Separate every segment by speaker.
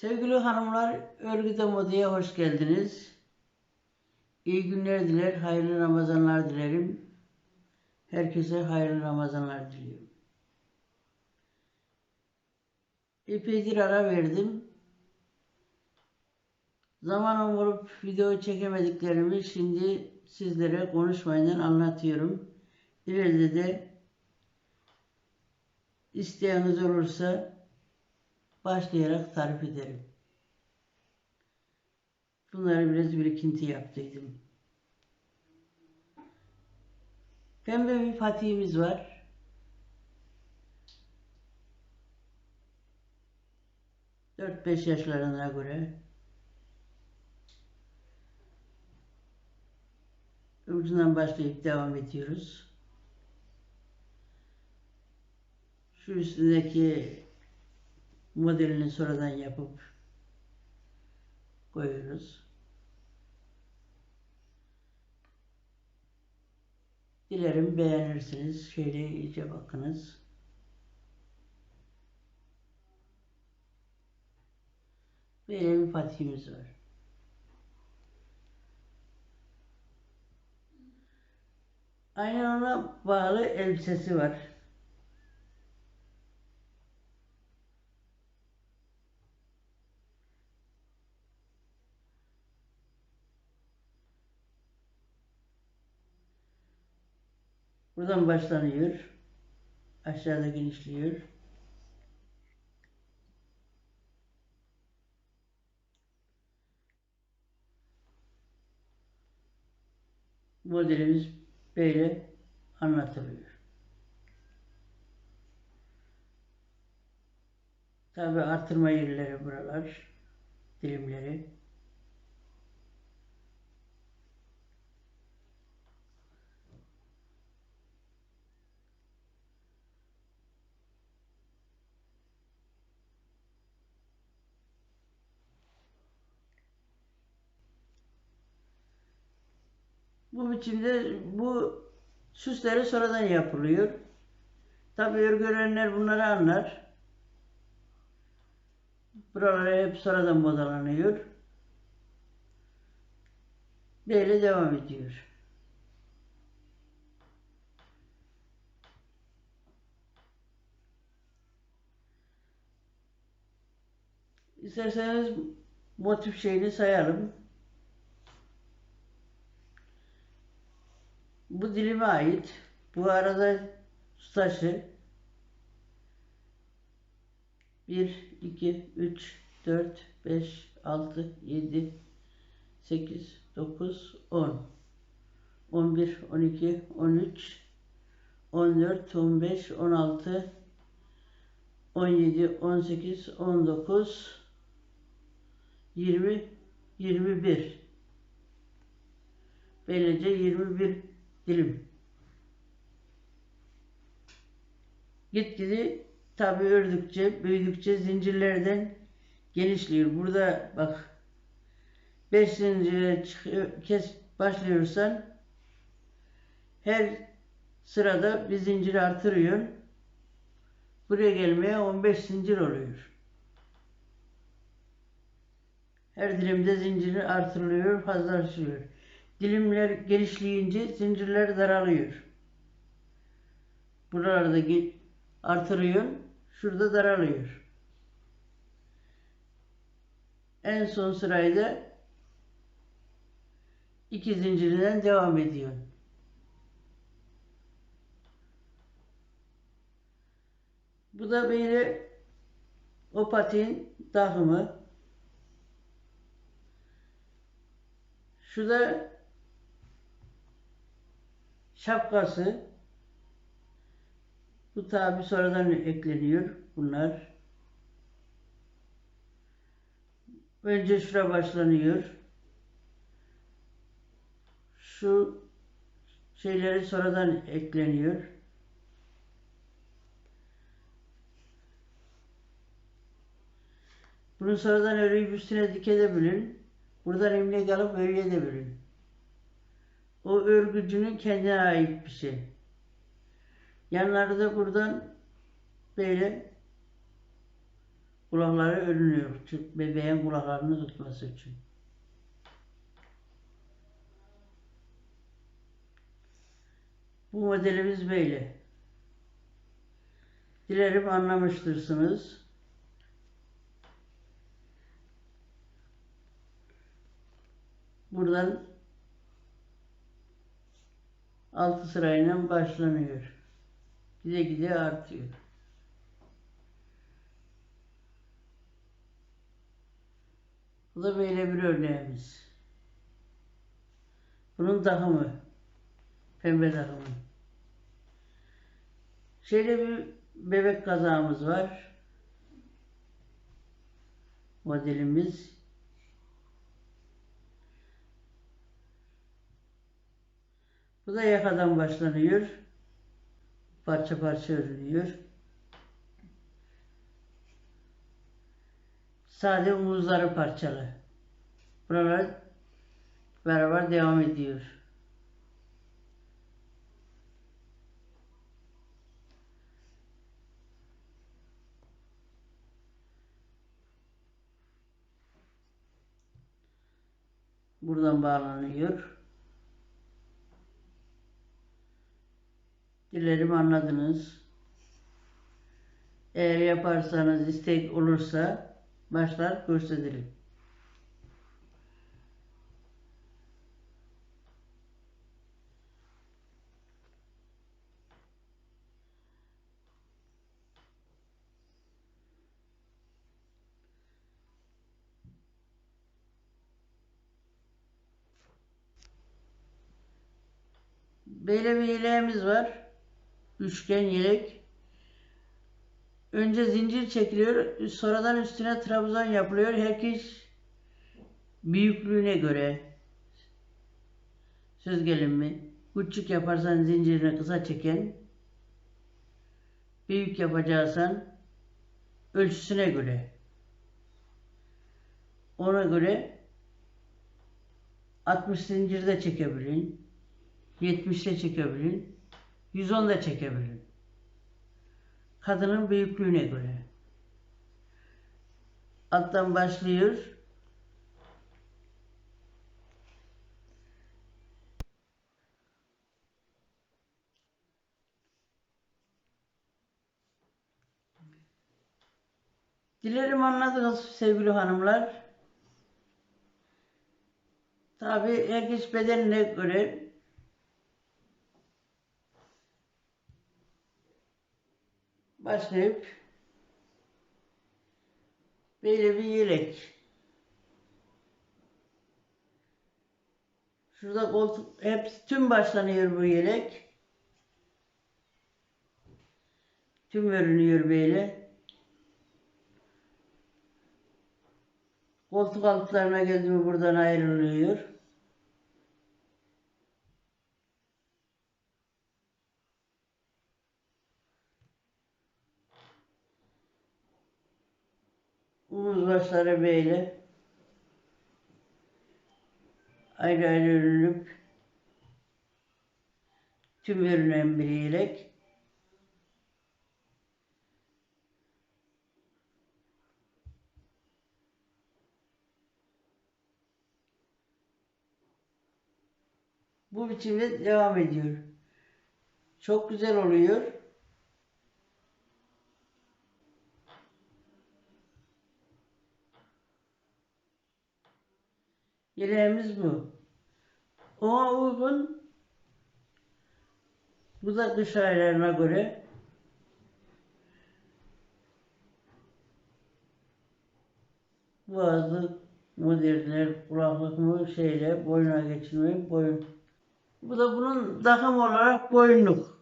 Speaker 1: Sevgili hanımlar, Örgüde Moda'ya hoş geldiniz. İyi günler diler, hayırlı Ramazanlar dilerim. Herkese hayırlı Ramazanlar diliyorum. Epeydir ara verdim. Zamanım olup video çekemediklerimi şimdi sizlere konuşmayla anlatıyorum. İleride de isteyeniz olursa başlayarak tarif ederim. Bunları biraz birikinti yaptıydım. Pembe bir patiğimiz var. Dört beş yaşlarına göre. Ucundan başlayıp devam ediyoruz. Şu üstündeki modelini sonradan yapıp koyuyoruz. Dilerim beğenirsiniz. Şöyle iyice bakınız. Böyle bir patiğimiz var. Aynı ona bağlı elbisesi var. Buradan başlanıyor. Aşağıda genişliyor. Modelimiz böyle anlatılıyor. Tabi artırma yerleri buralar, dilimleri. Bu biçimde bu süsleri sonradan yapılıyor. Tabii örgülenler bunları anlar. Buraları hep sonradan modalanıyor. Böyle devam ediyor. İsterseniz motif şeyini sayalım. Bu dilime ait. Bu arada tutaşı 1, 2, 3, 4, 5, 6, 7, 8, 9, 10, 11, 12, 13, 14, 15, 16, 17, 18, 19, 20, 21. Böylece 21 birim. Gitgide tabi ördükçe, büyüdükçe zincirlerden genişliyor. Burada bak 5 zincire kes başlıyorsan her sırada bir zincir artırıyorsun. Buraya gelmeye 15 zincir oluyor. Her dilimde zinciri artırılıyor, fazlalaşıyor. Dilimler genişleyince zincirler daralıyor. Buralarda artırıyorsun. Şurada daralıyor. En son sırayda iki zincirinden devam ediyorsun. Bu da böyle o patin dahımı. Şu da şapkası bu tabi sonradan ekleniyor bunlar. Önce şura başlanıyor. Şu şeyleri sonradan ekleniyor. Bunu sonradan örüp üstüne dikebilin. Buradan imlek alıp örüyebilin. O örgücünün kendine ait bir şey. Yanları da buradan böyle kulakları örülüyor. Çünkü bebeğin kulaklarını tutması için. Bu modelimiz böyle. Dilerim anlamıştırsınız. Buradan altı sırayla başlanıyor. Gide gide artıyor. Bu da böyle bir örneğimiz. Bunun daha mı? Pembe daha mı? Şöyle bir bebek kazağımız var. Modelimiz Bu da yakadan başlanıyor. Parça parça örülüyor. Sadece omuzları parçalı. Buralar beraber devam ediyor. Buradan bağlanıyor. Dilerim anladınız. Eğer yaparsanız istek olursa başlar kurs edelim. Böyle bir ileğimiz var üçgen yelek. Önce zincir çekiliyor. Sonradan üstüne trabzan yapılıyor. Herkes büyüklüğüne göre. Söz gelimi. Küçük yaparsan zincirini kısa çeken. Büyük yapacaksan ölçüsüne göre. Ona göre 60 zincirde çekebilin. 70'te çekebilin. 110 da çekebilirim. Kadının büyüklüğüne göre. Alttan başlıyor. Dilerim anladınız sevgili hanımlar. Tabi herkes bedenine göre başlayıp böyle bir yelek. Şurada koltuk hep tüm başlanıyor bu yelek. Tüm görünüyor böyle. Koltuk altlarına geldi mi buradan ayrılıyor. Uğuz başları böyle. Ayrı ayrı ürünlük. Tüm ürünen bir Bu biçimde devam ediyor. Çok güzel oluyor. Yereğimiz bu. Ona uygun bu da kış aylarına göre bazı modeller kulaklıklı şeyle boyuna geçirmek boyun. Bu da bunun takım olarak boyunluk.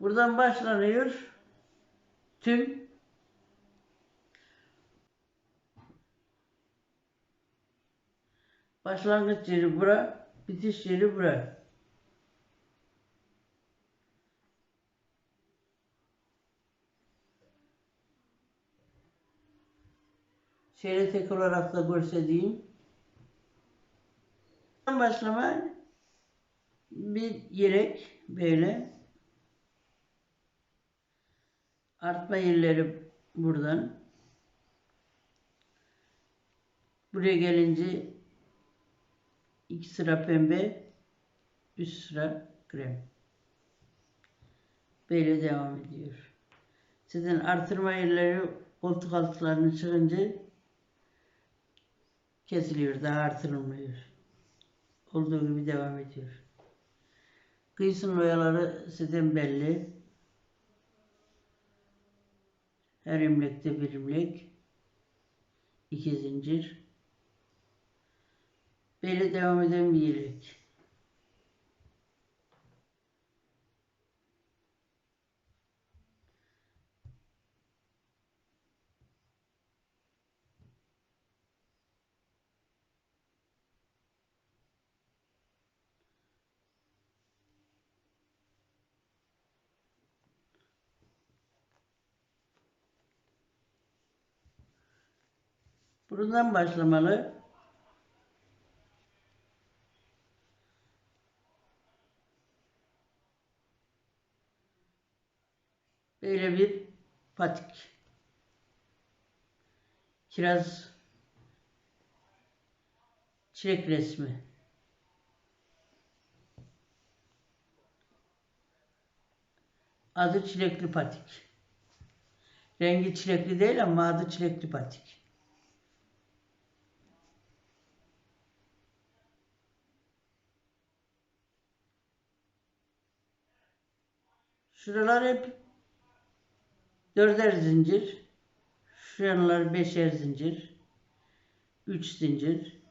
Speaker 1: Buradan başlanıyor tüm Başlangıç yeri bura, bitiş yeri bura. Şöyle tek olarak da göstereyim. Başlama bir yelek böyle. Artma yerleri buradan. Buraya gelince İlk sıra pembe, üst sıra krem. Böyle devam ediyor. Sizin artırma yerleri koltuk altlarını çıkınca kesiliyor, daha artırılmıyor. Olduğu gibi devam ediyor. Kıyısın oyaları sizin belli. Her imlekte bir imlek, iki zincir, Böyle devam edemeyecek. Buradan başlamalı. Böyle bir patik. Kiraz çilek resmi. Adı çilekli patik. Rengi çilekli değil ama adı çilekli patik. Şuralar hep Dörder zincir. Şu yanları beşer zincir. Üç zincir.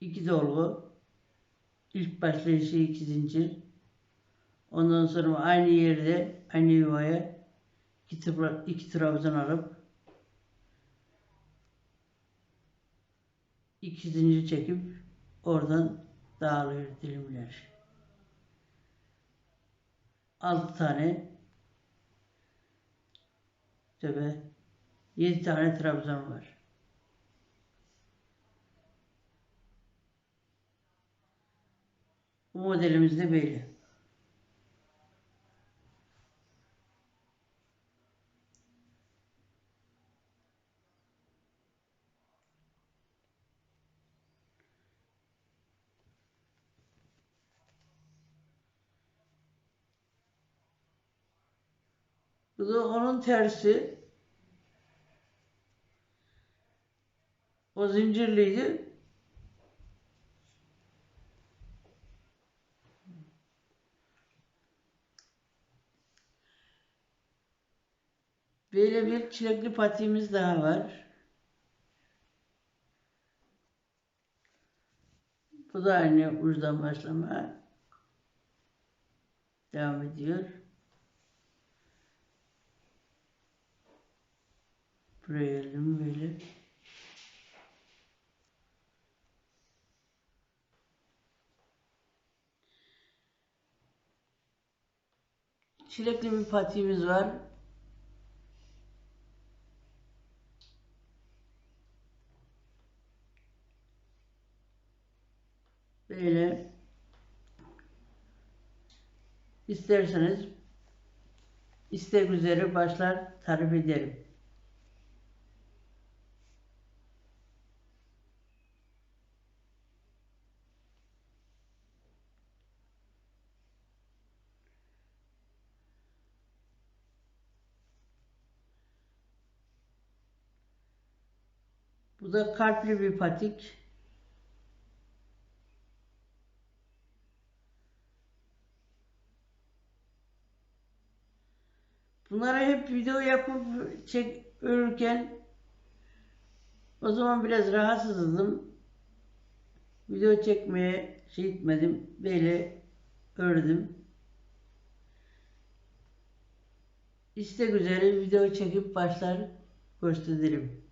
Speaker 1: iki dolgu. ilk başlayışı iki zincir. Ondan sonra aynı yerde aynı yuvaya iki, tıpla, iki trabzan alıp iki zincir çekip oradan dağılıyor dilimler. 6 tane Tebe 7 tane Trabzon var. Bu modelimiz de böyle. Bu da onun tersi. O zincirliydi. Böyle bir çilekli patiğimiz daha var. Bu da aynı uçtan başlama. Devam ediyor. Buraya aldım böyle. Çilekli bir patiğimiz var. Böyle isterseniz istek üzere başlar tarif ederim. Bu da kalpli bir patik. Bunlara hep video yapıp çek örürken o zaman biraz rahatsızdım. Video çekmeye şey gitmedim. Böyle ördüm. İstek üzere video çekip başlar gösteririm.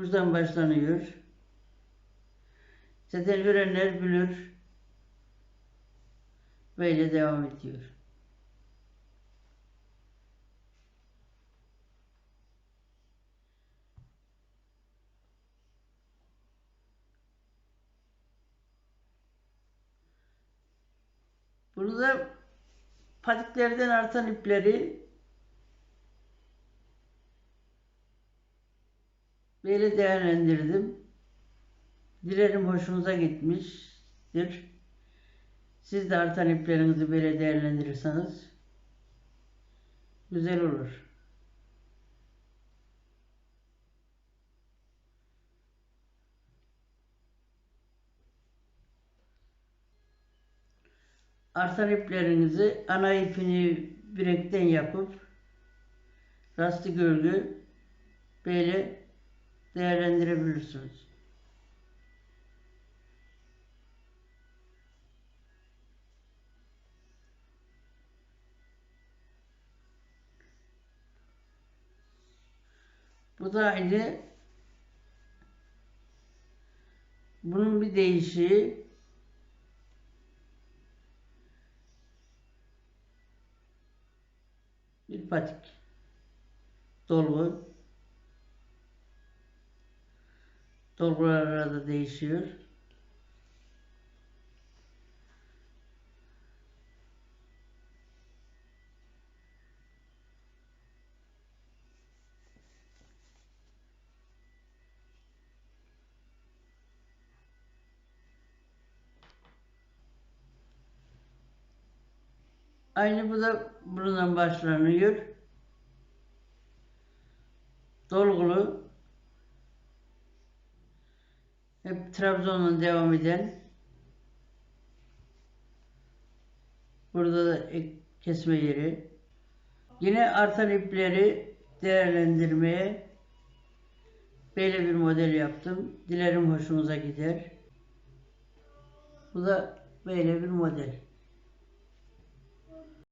Speaker 1: Buradan başlanıyor. Zaten görenler bilir. Böyle devam ediyor. Burada patiklerden artan ipleri Böyle değerlendirdim. Dilerim hoşunuza gitmiştir. Siz de artan iplerinizi böyle değerlendirirseniz güzel olur. Artan iplerinizi ana ipini bir yapıp lastik örgü böyle değerlendirebilirsiniz. Bu da aynı bunun bir değişiği bir patik dolgu Dolgular arada değişiyor. Aynı bu da buradan başlanıyor. Dolgulu hep Trabzon'dan devam eden. Burada da kesme yeri. Yine artan ipleri değerlendirmeye böyle bir model yaptım. Dilerim hoşunuza gider. Bu da böyle bir model.